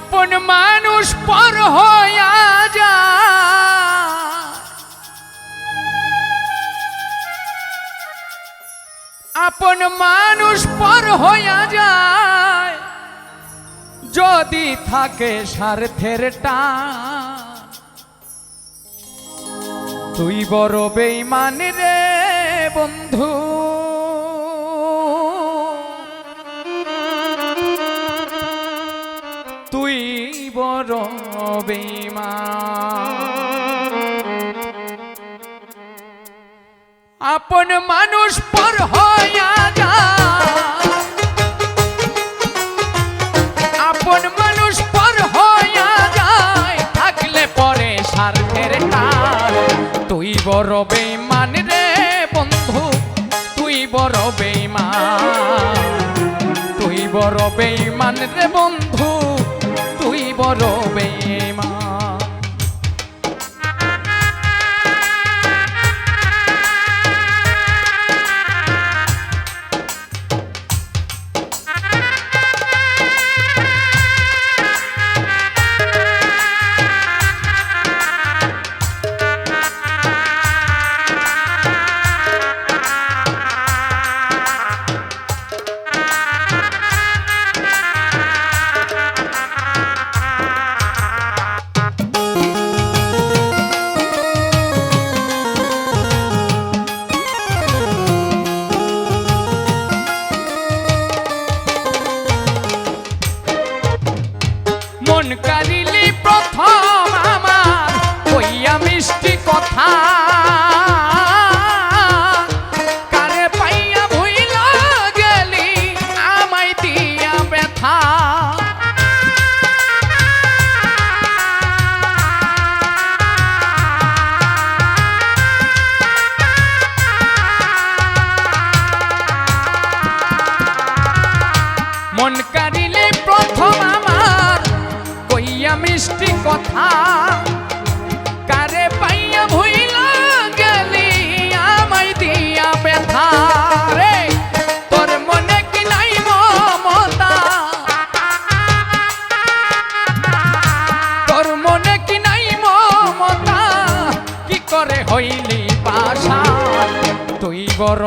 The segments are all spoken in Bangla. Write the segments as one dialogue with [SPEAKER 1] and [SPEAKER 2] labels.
[SPEAKER 1] আপন মানুষ পর হইয়া যায় আপন মানুষ পর হইয়া যায়, যদি থাকে স্বার্থের টান। তুই বড় বেইমান রে বন্ধু। বেইমান আপন মানুষ পর হইয়া আপন মানুষ পর হইয়া যায়, থাকলে পরে স্বার্থের টান তুই বড় বেইমান রে বন্ধু, তুই বড় বেইমান তুই বড় বেইমান রে বন্ধু বড় বেইমান। মন কারিলি প্রথম আমার কইয়া মিষ্টি কথা। কারে পাইয়া ভুইলা গেলি, আমায় দিয়া ব্যথা। মন কারিলে কারে পাইয়া ভুইলা গেলি আমায় দিয়া ব্যথা? রে, তোর মনে কি নাই মমতা? তোর মনে কি নাই মমতা? কি করে হইলি পাশা? তুই বড়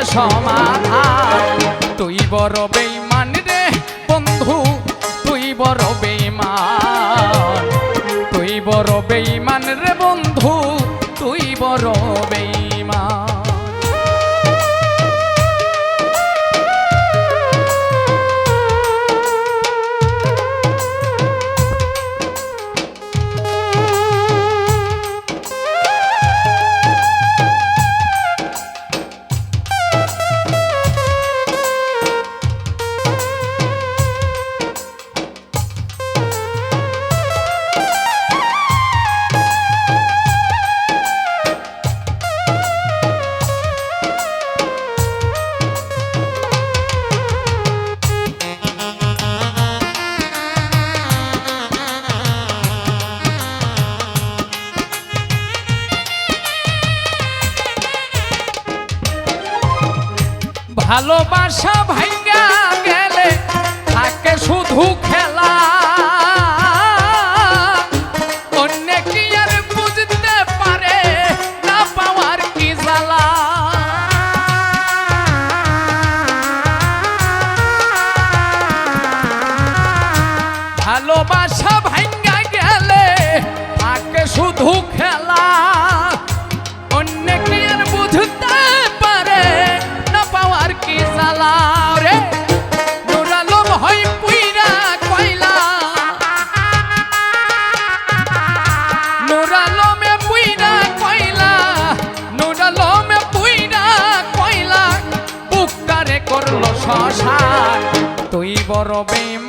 [SPEAKER 1] খুঁজে সমাধান। তুই বড় বেইমান রে বন্ধু তুই বড় বেইমান তুই বড় বেইমান ভালোবাসা ভাঙ্গা তুই